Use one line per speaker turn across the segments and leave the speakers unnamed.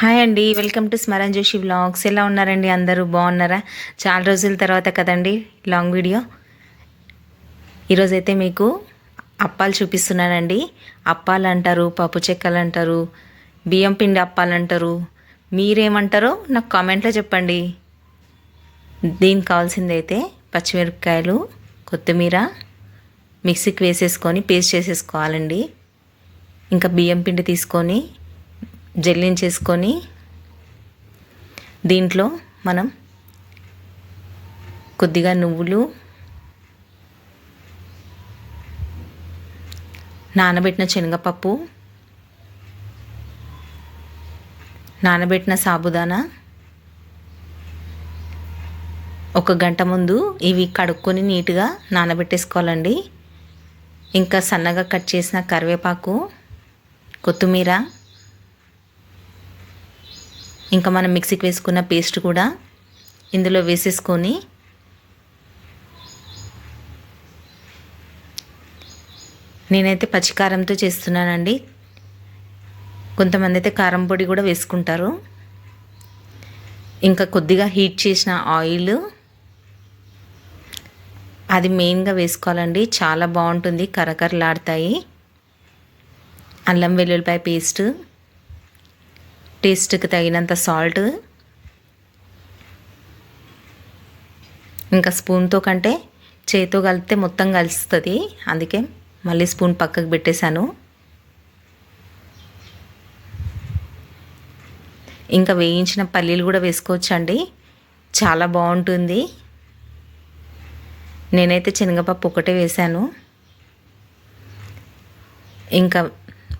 Hi అండి welcome to Smaran Joshi blogs ఎలా ఉన్నారండి అందరూ? బాగున్నారా? చాలా రోజుల తర్వాత కదండి లాంగ్ వీడియో. ఈరోజైతే మీకు అప్పాలు చూపిస్తున్నానండి. అప్పాలు అంటారు పప్పు చెక్కలు అంటారు బియ్యం పిండి అప్పాలు అంటారు మీరేమంటారో నాకు కామెంట్లో చెప్పండి. దీనికి కావాల్సింది అయితే పచ్చిమిరపకాయలు కొత్తిమీర మిక్సీకి వేసేసుకొని పేస్ట్ చేసేసుకోవాలండి. ఇంకా బియ్యం పిండి తీసుకొని జల్లించేసుకొని దీంట్లో మనం కొద్దిగా నువ్వులు నానబెట్టిన శనగపప్పు నానబెట్టిన సాబుదానా ఒక గంట ముందు ఇవి కడుక్కొని నీట్గా నానబెట్టేసుకోవాలండి. ఇంకా సన్నగా కట్ చేసిన కరివేపాకు కొత్తిమీర ఇంకా మనం మిక్సీకి వేసుకున్న పేస్ట్ కూడా ఇందులో వేసేసుకొని నేనైతే పచ్చికారంతో చేస్తున్నానండి. కొంతమంది అయితే కారం పొడి కూడా వేసుకుంటారు. ఇంకా కొద్దిగా హీట్ చేసిన ఆయిల్ అది మెయిన్గా వేసుకోవాలండి. చాలా బాగుంటుంది కరకరలాడతాయి. అల్లం వెల్లుల్లిపాయ పేస్ట్. టేస్ట్కి తగినంత సాల్ట్. ఇంకా స్పూన్తో కంటే చేతితో కలిపితే మొత్తం కలుస్తుంది. అందుకే మళ్ళీ స్పూన్ పక్కకు పెట్టేశాను. ఇంకా వేయించిన పల్లీలు కూడా వేసుకోవచ్చండి. చాలా బాగుంటుంది. నేనైతే శనగపప్పు ఒకటే వేశాను. ఇంకా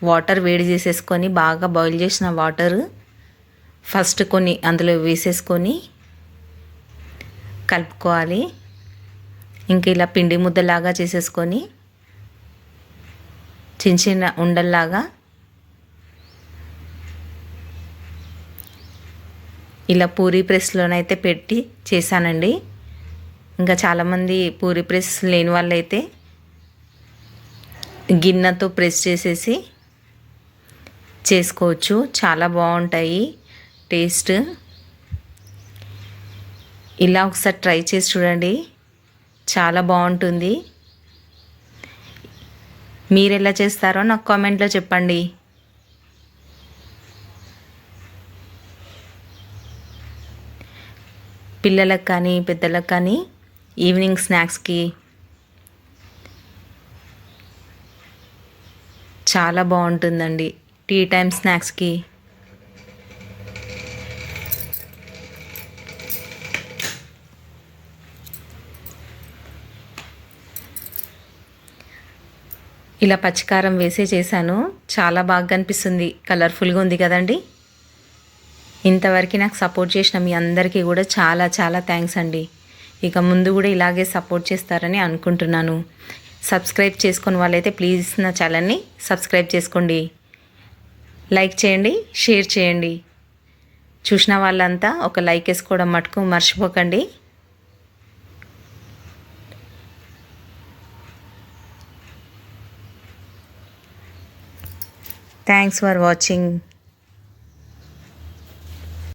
వాటర్ వేడి చేసేసుకొని బాగా బాయిల్ చేసిన వాటర్ ఫస్ట్ కొన్ని అందులో వేసేసుకొని కలుపుకోవాలి. ఇంక ఇలా పిండి ముద్దలాగా చేసేసుకొని చిన్న చిన్న ఉండల్లాగా ఇలా పూరీ ప్రెస్లోనైతే పెట్టి చేశానండి. ఇంకా చాలామంది పూరీ ప్రెస్ లేని వాళ్ళైతే గిన్నెతో ప్రెస్ చేసేసి చేసుకోవచ్చు. చాలా బాగుంటాయి. టేస్ట్. ఇలా ఒకసారి ట్రై చేసి చూడండి. చాలా బాగుంటుంది. మీరు ఎలా చేస్తారో నాకు కామెంట్లో చెప్పండి. పిల్లలకు కానీ పెద్దలకు కానీ ఈవినింగ్ స్నాక్స్కి చాలా బాగుంటుందండి. టీ టైం స్నాక్స్కి. ఇలా పచ్చికారం వేసే చేశాను. చాలా బాగా అనిపిస్తుంది కలర్ఫుల్గా ఉంది కదండి. ఇంతవరకు నాకు సపోర్ట్ చేసిన మీ అందరికీ కూడా చాలా చాలా థ్యాంక్స్ అండి. ఇక ముందు కూడా ఇలాగే సపోర్ట్ చేస్తారని అనుకుంటున్నాను. సబ్స్క్రైబ్ చేసుకుని వాళ్ళైతే ప్లీజ్ నా ఛానల్ని సబ్స్క్రైబ్ చేసుకోండి. లైక్ చేయండి షేర్ చేయండి. చూసిన వాళ్ళంతా ఒక లైక్ వేసుకోవడం మటుకు మర్చిపోకండి. Thanks for watching